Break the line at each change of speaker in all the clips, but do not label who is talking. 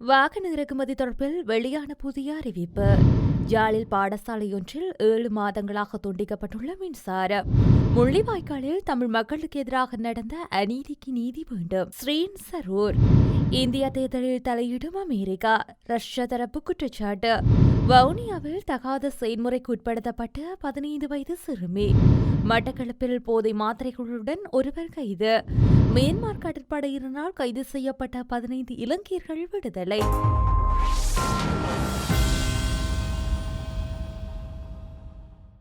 வாகன இறக்குமதி தொடர்பில் வெளியான புதிய அறிவிப்பு. யாழில் பாடசாலையொன்றில் ஏழு மாதங்களாக துண்டிக்கப்பட்டுள்ள மின்சாரம் முள்ளிவாய்க்காலில் தமிழ் மக்களுக்கு எதிராக நடந்த அநீதிக்கு நீதி வேண்டும் ஸ்ரீன் சரூர். இந்திய தேர்தலில் தலையிடும் அமெரிக்கா. ரஷ்ய தரப்பு குற்றச்சாட்டு. வவுனியாவில் தகாத செயல்முறைக்கு உட்படுத்தப்பட்ட பதினைந்து வயது சிறுமி. மட்டக்களப்பில் போதை மாத்திரைகளுடன் ஒருவர் கைது. மியான்மர் கடற்படையினரால் கைது செய்யப்பட்ட பதினைந்து இலங்கையர்கள் விடுதலை.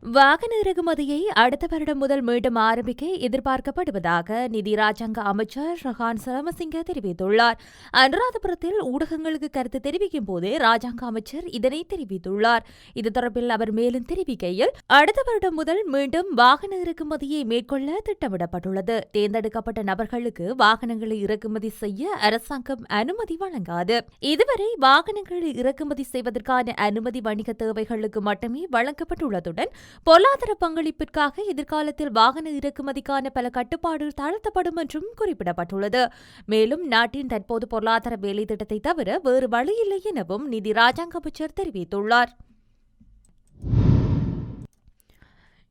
வாகன இறக்குமதியை அடுத்த வருடம் முதல் மீண்டும் ஆரம்பிக்க எதிர்பார்க்கப்படுவதாக நிதி ராஜாங்க அமைச்சர் ரஹான் சரமசிங்க தெரிவித்துள்ளார். அனுராதபுரத்தில் ஊடகங்களுக்கு கருத்து தெரிவிக்கும் போதே ராஜாங்க அமைச்சர் இதனை தெரிவித்துள்ளார். இது தொடர்பில் அவர் மேலும் தெரிவிக்கையில் அடுத்த வருடம் முதல் மீண்டும் வாகன இறக்குமதியை மேற்கொள்ள திட்டமிடப்பட்டுள்ளது. தேர்ந்தெடுக்கப்பட்ட நபர்களுக்கு வாகனங்களை இறக்குமதி செய்ய அரசாங்கம் அனுமதி வழங்காது. இதுவரை வாகனங்களை இறக்குமதி செய்வதற்கான அனுமதி வணிக தேவைகளுக்கு மட்டுமே வழங்கப்பட்டுள்ளதுடன் பொருளாதார பங்களிப்பிற்காக எதிர்காலத்தில் வாகன இறக்குமதிக்கான பல கட்டுப்பாடு தளர்த்தப்படும் என்றும் குறிப்பிடப்பட்டுள்ளது. மேலும் நாட்டின் தற்போது பொருளாதார வேலை திட்டத்தை தவிர வேறு வழியில்லை எனவும் நிதி ராஜாங்க அமைச்சர் தெரிவித்துள்ளார்.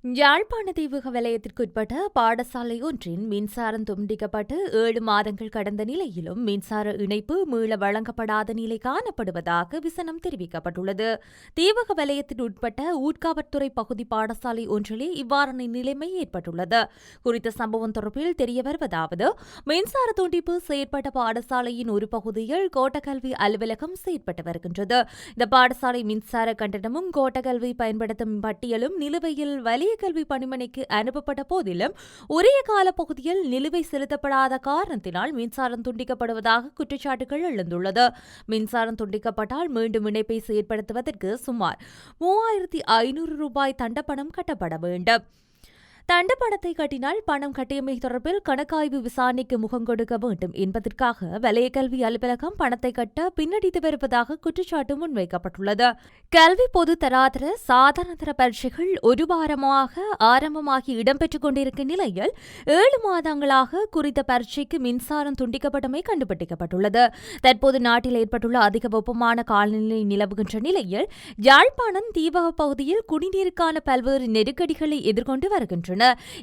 யாழ்ப்பாண தீவுக வலயத்திற்குட்பட்ட பாடசாலை ஒன்றின் மின்சாரம் துண்டிக்கப்பட்டு ஏழு மாதங்கள் கடந்த நிலையிலும் மின்சார இணைப்பு மீள வழங்கப்படாத நிலை காணப்படுவதாக விசனம் தெரிவிக்கப்பட்டுள்ளது. தீவக வலயத்தின் உட்பட்ட ஊட்காவற்துறை பகுதி பாடசாலை ஒன்றிலே இவ்வாறான நிலைமை ஏற்பட்டுள்ளது. குறித்த சம்பவம் தொடர்பில் தெரிய வருவதாவது மின்சார துண்டிப்பு செயற்பட்ட பாடசாலையின் ஒரு பகுதியில் கோட்டக்கல்வி அலுவலகம் செயற்பட்டு வருகின்றது. இந்த பாடசாலை மின்சார கட்டணமும் கோட்டக்கல்வி பயன்படுத்தும் பட்டியலும் நிலுவையில் வலிய கல்வி பணிமனைக்கு அனுப்பப்பட்ட போதிலும் உரிய கால பகுதியில் நிலுவை செலுத்தப்படாத காரணத்தினால் மின்சாரம் துண்டிக்கப்படுவதாக குற்றச்சாட்டுகள் எழுந்துள்ளது. மின்சாரம் துண்டிக்கப்பட்டால் மீண்டும் இணைப்பை செயற்படுத்துவதற்கு சுமார் மூவாயிரத்தி ஐநூறு ரூபாய் தண்டப்பணம் கட்டப்பட வேண்டும். தண்ட பணத்தை கட்டினால் பணம் கட்டியமை தொடர்பில் கணக்காய்வு விசாரணைக்கு முகம் கொடுக்க வேண்டும் என்பதற்காக வலய கல்வி அலுவலகம் பணத்தை கட்ட பின்னடித்து வருவதாக குற்றச்சாட்டு முன்வைக்கப்பட்டுள்ளது. கல்வி பொது தராதர சாதாரணதர பரீட்சைகள் ஒரு வாரமாக ஆரம்பமாகி இடம்பெற்றுக் கொண்டிருக்கும் நிலையில் ஏழு மாதங்களாக குறித்த பரீட்சைக்கு மின்சாரம் துண்டிக்கப்பட்டமை கண்டுபிடிக்கப்பட்டுள்ளது. தற்போது நாட்டில் ஏற்பட்டுள்ள அதிக வெப்பமான காலநிலை நிலவுகின்ற நிலையில் யாழ்ப்பாணம் தீபக பகுதியில் குடிநீருக்கான பல்வேறு நெருக்கடிகளை எதிர்கொண்டு வருகின்றன.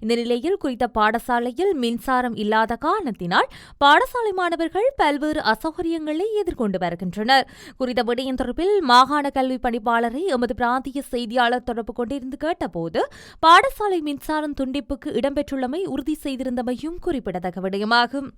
இந்த நிலையில் குறித்த பாடசாலையில் மின்சாரம் இல்லாத காரணத்தினால் பாடசாலை மாணவர்கள் பல்வேறு அசௌகரியங்களை எதிர்கொண்டு வருகின்றனர். குறித்த விடயம் தொடர்பில் மாகாண கல்வி பணிப்பாளரை எமது பிராந்திய செய்தியாளர் தொடர்பு கொண்டிருந்து கேட்டபோது பாடசாலை மின்சாரம் துண்டிப்புக்கு இடம்பெற்றுள்ளமை உறுதி செய்திருந்தமையும் குறிப்பிடத்தக்க விடயமாகும்.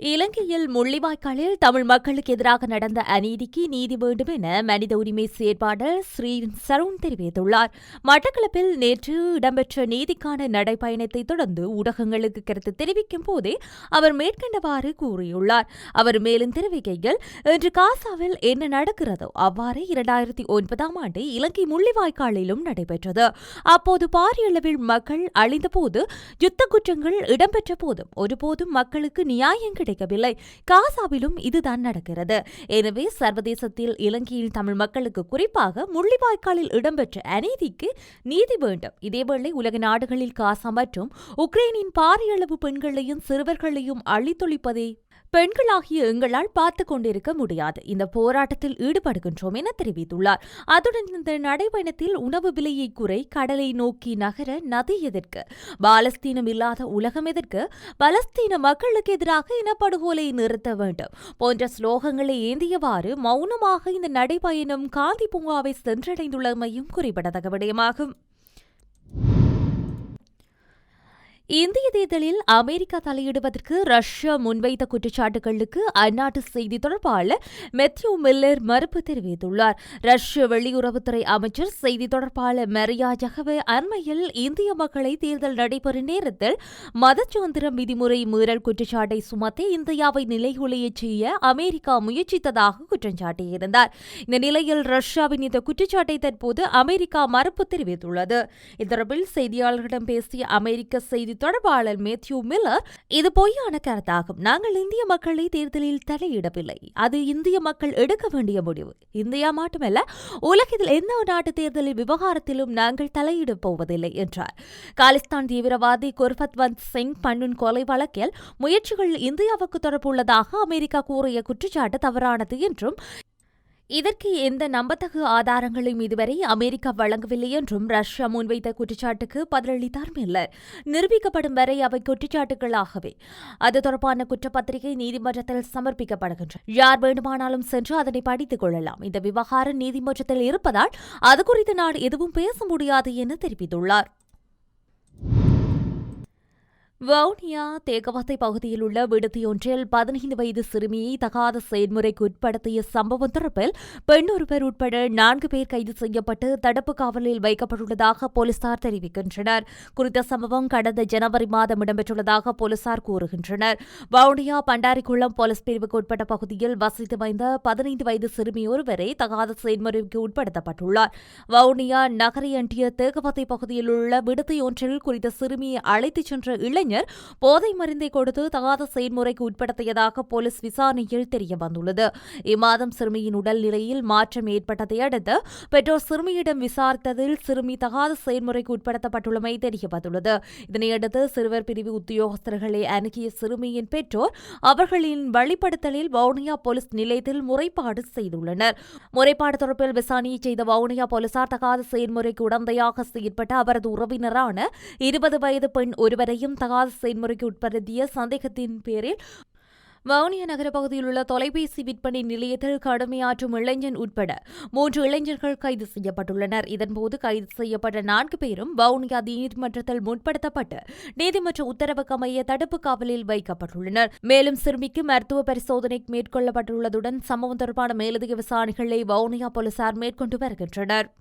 இலங்கையில் முள்ளிவாய்க்காலில் தமிழ் மக்களுக்கு எதிராக நடந்த அநீதிக்கு நீதி வேண்டும் என மனித உரிமை செயற்பாளர் ஸ்ரீ சருண் தெரிவித்துள்ளார். மட்டக்களப்பில் நேற்று இடம்பெற்ற நீதிக்கான நடைப்பயணத்தை தொடர்ந்து ஊடகங்களுக்கு கருத்து தெரிவிக்கும் போதே அவர் மேற்கண்டவாறு கூறியுள்ளார். அவர் மேலும் தெரிவிக்கையில் இன்று காசாவில் என்ன நடக்கிறதோ அவ்வாறே இரண்டாயிரத்தி ஒன்பதாம் ஆண்டு இலங்கை முள்ளிவாய்க்காலிலும் நடைபெற்றது. அப்போது பாரியளவில் மக்கள் அழிந்தபோது யுத்த குற்றங்கள் இடம்பெற்ற போதும் ஒருபோதும் மக்களுக்கு நியாயம் கிடைக்கவில்லை. காசாவிலும் இதுதான் நடக்கிறது. எனவே சர்வதேசத்தில் இலங்கையில் தமிழ் மக்களுக்கு குறிப்பாக முள்ளிவாய்க்காலில் இடம்பெற்ற அநீதிக்கு நீதி வேண்டும். இதேவேளை உலக நாடுகளில் காசா மற்றும் உக்ரைனின் பாரியளவு பெண்களையும் சிறுவர்களையும் அழித்தொழிப்பதே பெண்களாகிய எங்களால் பார்த்து கொண்டிருக்க முடியாது. இந்த போராட்டத்தில் ஈடுபடுகின்றோம் என தெரிவித்துள்ளார். அத்துடன் இந்த நடைபயணத்தில் உணவு விலையை குறை கடலை நோக்கி நகர நதி எதற்கு பாலஸ்தீனம் இல்லாத உலகம் எதற்கு பலஸ்தீன மக்களுக்கு எதிராக இனப்படுகொலை நிறுத்த வேண்டும். போன்ற ஸ்லோகங்களை ஏந்தியவாறு மௌனமாக இந்த நடைபயணம் காந்தி பூங்காவை சென்றடைந்துள்ளமையும் குறிப்பிடத்தக்க விடயமாகும். இந்திய தேர்தலில் அமெரிக்கா தலையிடுவதற்கு ரஷ்யா முன்வைத்த குற்றச்சாட்டுகளுக்கு அந்நாட்டு செய்தி தொடர்பாளர் மெத்யூ மில்லர் மறுப்பு தெரிவித்துள்ளார். ரஷ்ய வெளியுறவுத்துறை அமைச்சர் செய்தி தொடர்பாளர் மரியா ஜகவே அண்மையில் இந்திய மக்களை தேர்தல் நடைபெறும் நேரத்தில் மதச்சுதந்திரம் விதிமுறை மீறல் குற்றச்சாட்டை சுமத்தி இந்தியாவை நிலைகுலைய செய்ய அமெரிக்கா முயற்சித்ததாக குற்றம் சாட்டியிருந்தார். இந்த நிலையில் ரஷ்யாவின் இந்த குற்றச்சாட்டை தற்போது அமெரிக்கா மறுப்பு தெரிவித்துள்ளது. இத்தரப்பில் செய்தியாளர்களிடம் பேசிய அமெரிக்க செய்தி தொடர்பாளர் மேத்யூ மில்லர் இது பொய்யான கருத்தாகும். நாங்கள் இந்திய மக்களை தேர்தலில் தலையிடவில்லை. அது இந்திய மக்கள் எடுக்க வேண்டிய முடிவு. இந்தியா மட்டுமல்ல உலகத்தில் எந்த ஒரு நாட்டு தேர்தலில் விவகாரத்திலும் நாங்கள் தலையிடப் போவதில்லை என்றார். காலிஸ்தான் தீவிரவாதி குர்பத்வந்த் சிங் பண்னுன் கொலை வழக்கில் முயற்சிகள் இந்தியாவுக்கு தொடர்புள்ளதாக அமெரிக்கா கூறிய குற்றச்சாட்டு தவறானது என்றும் இதற்கு எந்த நம்பத்தகு ஆதாரங்களையும் இதுவரை அமெரிக்கா வழங்கவில்லை என்றும் ரஷ்யா முன்வைத்த குற்றச்சாட்டுக்கு பதிலளித்தார் மில்லர். நிரூபிக்கப்படும் வரை அவை குற்றச்சாட்டுகளாகவே. அது தொடர்பான குற்றப்பத்திரிகை நீதிமன்றத்தில் சமர்ப்பிக்கப்படுகின்றன. யார் வேண்டுமானாலும் சென்று அதனை படித்துக் கொள்ளலாம். இந்த விவகாரம் நீதிமன்றத்தில் இருப்பதால் அது குறித்து நான் எதுவும் பேச முடியாது என தெரிவித்துள்ளார். வவுனியா தேகவத்தை பகுதியில் உள்ள விடுதியொன்றில் பதினைந்து வயது சிறுமியை தகாத செயல்முறைக்கு உட்படுத்திய சம்பவம் தொடர்பில் பெண் ஒருவர் உட்பட நான்கு பேர் கைது செய்யப்பட்டு தடுப்பு காவலில் வைக்கப்பட்டுள்ளதாக போலீசார் தெரிவிக்கின்றனர். குறித்த சம்பவம் கடந்த ஜனவரி மாதம் இடம்பெற்றுள்ளதாக போலீசார் கூறுகின்றனர். வவுனியா பண்டாரிக்குளம் போலீஸ் பிரிவுக்கு உட்பட்ட பகுதியில் வசித்து வந்த பதினைந்து வயது சிறுமி ஒருவரை தகாத செயல்முறைக்கு உட்படுத்தப்பட்டுள்ளார். வவுனியா நகரையண்டிய தேகவத்தை பகுதியில் உள்ள விடுதியொன்றில் குறித்த சிறுமியை அழைத்துச் சென்ற இளைஞர் இளைஞர் போதை மருந்தை கொடுத்து தகாத செயல்முறைக்கு உட்படுத்தியதாக போலீஸ் விசாரணையில் தெரியவந்துள்ளது இம்மாதம் சிறுமியின் உடல்நிலையில் மாற்றம் ஏற்பட்டதை அடுத்து பெற்றோர் சிறுமியிடம் விசாரித்ததில் சிறுமி தகாத செயல்முறைக்கு உட்படுத்தப்பட்டுள்ளமை தெரியவந்துள்ளது இதனையடுத்து சிறுவர் பிரிவு உத்தியோகஸ்தர்களை அணுகிய சிறுமியின் பெற்றோர் அவர்களின் வழிபடுத்தலில் வவுனியா போலீஸ் நிலையத்தில் முறைப்பாடு செய்துள்ளனர். முறைப்பாடு தொடர்பில் விசாரணையை செய்த வவுனியா போலீசார் தகாத செயல்முறைக்கு உடந்தையாக செயற்பட்ட அவரது உறவினரான இருபது வயது பெண் ஒருவரையும் தகாத செயல்முறைக்கு உட்படுத்திய சந்தேகத்தின் பேரில் வவுனியா நகர பகுதியில் உள்ள தொலைபேசி விற்பனை நிலையத்தில் கடமையாற்றும் இளைஞன் உட்பட மூன்று இளைஞர்கள் கைது செய்யப்பட்டுள்ளனர். இதன்போது கைது செய்யப்பட்ட நான்கு பேரும் வவுனியா நீதிமன்றத்தில் முற்படுத்தப்பட்டு நீதிமன்ற உத்தரவுக்கு அமைய தடுப்பு காவலில் வைக்கப்பட்டுள்ளனர். மேலும் சிறுமிக்கு மருத்துவ பரிசோதனை மேற்கொள்ளப்பட்டுள்ளதுடன் சம்பவம் தொடர்பான மேலதிக விசாரணைகளை வவுனியா போலீசார் மேற்கொண்டு வருகின்றனர்.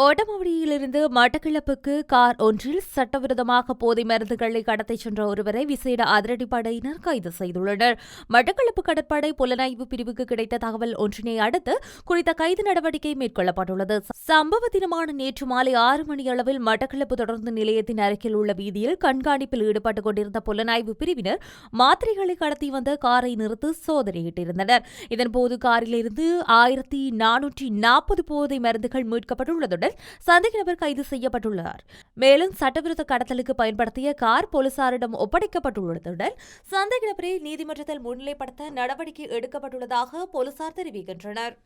ஓட்டமாவடியிலிருந்து மட்டக்கிழப்புக்கு கார் ஒன்றில் சட்டவிரோதமாக போதை மருந்துகளை கடத்திச் சென்ற ஒருவரை விசேட அதிரடிப்படையினர் கைது செய்துள்ளனர். மட்டக்களப்பு கடற்படை புலனாய்வு பிரிவுக்கு கிடைத்த தகவல் ஒன்றினை அடுத்து குறித்த கைது நடவடிக்கை மேற்கொள்ளப்பட்டுள்ளது. சம்பவ தினமான நேற்று மாலை ஆறு மணி அளவில் மட்டக்களப்பு தொடர்ந்து நிலையத்தின் அருகில் உள்ள வீதியில் கண்காணிப்பில் ஈடுபட்டுக் கொண்டிருந்த புலனாய்வு பிரிவினர் மாத்திரைகளை கடத்தி வந்த காரை நிறுத்தி சோதனையிட்டிருந்தனர். இதன்போது காரிலிருந்து ஆயிரத்தி நானூற்றி நாற்பது போதை மருந்துகள் மீட்கப்பட்டுள்ளதுடன் சந்தேக நபர் கைது செய்யப்பட்டுள்ளார். மேலும் சட்டவிரோத கடத்தலுக்கு பயன்படுத்திய கார் போலீசாரிடம் ஒப்படைக்கப்பட்டுள்ளதுடன் சந்தேக நபரை நீதிமன்றத்தில் முன்னிலைப்படுத்த நடவடிக்கை எடுக்கப்பட்டுள்ளதாக போலீசார் தெரிவிக்கின்றனர்.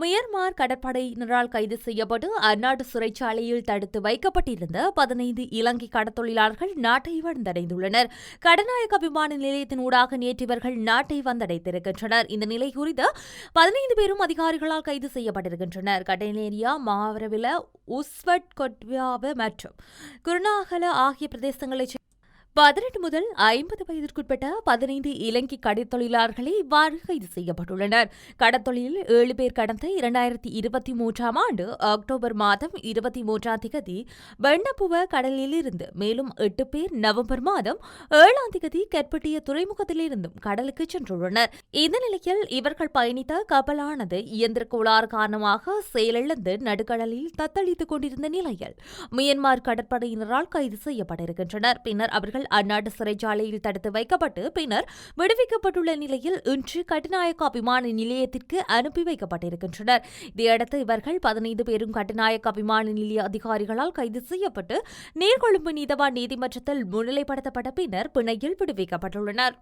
மியன்மார் கடற்படையினரால் கைது செய்யப்பட்டு அந்நாட்டு சிறைச்சாலையில் தடுத்து வைக்கப்பட்டிருந்த பதினைந்து இலங்கை கடத்தொழிலாளர்கள் நாட்டை வந்தடைந்துள்ளனர். கடநாயக்க விமான நிலையத்தின் ஊடாக நேற்று இவர்கள் நாட்டை வந்தடைந்திருக்கின்றனர். இந்த நிலை குறித்து பதினைந்து பேரும் அதிகாரிகளால் கைது செய்யப்பட்டிருக்கின்றனர். கடனேரியா மாவரவில உஸ்வட் கொட்வியாவ மற்றும் குருநாகல ஆகிய பிரதேசங்களைச் பதினெட்டு முதல் ஐம்பது வயதிற்குட்பட்ட பதினைந்து இலங்கை கடற்தொழிலாளர்களே இவ்வாறு கைது செய்யப்பட்டுள்ளனர். கடற்தொழிலில் ஏழு பேர் கடந்த இரண்டாயிரத்தி இருபத்தி மூன்றாம் ஆண்டு அக்டோபர் மாதம் இருபத்தி மூன்றாம் திகதி வெண்ணப்புவ கடலில் இருந்து மேலும் எட்டு பேர் நவம்பர் மாதம் ஏழாம் திகதி கற்பட்டிய துறைமுகத்திலிருந்தும் கடலுக்கு சென்றுள்ளனர். இந்த நிலையில் இவர்கள் பயணித்த கப்பலானது இயந்திர கோளாறு காரணமாக செயலிழந்து நடுக்கடலில் தத்தளித்துக் கொண்டிருந்த நிலையில் மியன்மார் கடற்படையினரால் கைது செய்யப்பட்டிருக்கின்றனர். பின்னர் அவர்கள் அவர்கள் அந்நாட்டு சிறைச்சாலையில் தடுத்து வைக்கப்பட்டு பின்னர் விடுவிக்கப்பட்டுள்ள நிலையில் இன்று கட்டுநாயக்கா விமான நிலையத்திற்கு அனுப்பி வைக்கப்பட்டிருக்கின்றனர். இதையடுத்து இவர்கள் பதினைந்து பேரும் கட்டுநாயக்கா விமான நிலைய அதிகாரிகளால் கைது செய்யப்பட்டு நீர்கொழும்பு நீதவான் நீதிமன்றத்தில் முன்னிலைப்படுத்தப்பட்ட பின்னர் பிணையில் விடுவிக்கப்பட்டுள்ளனர்.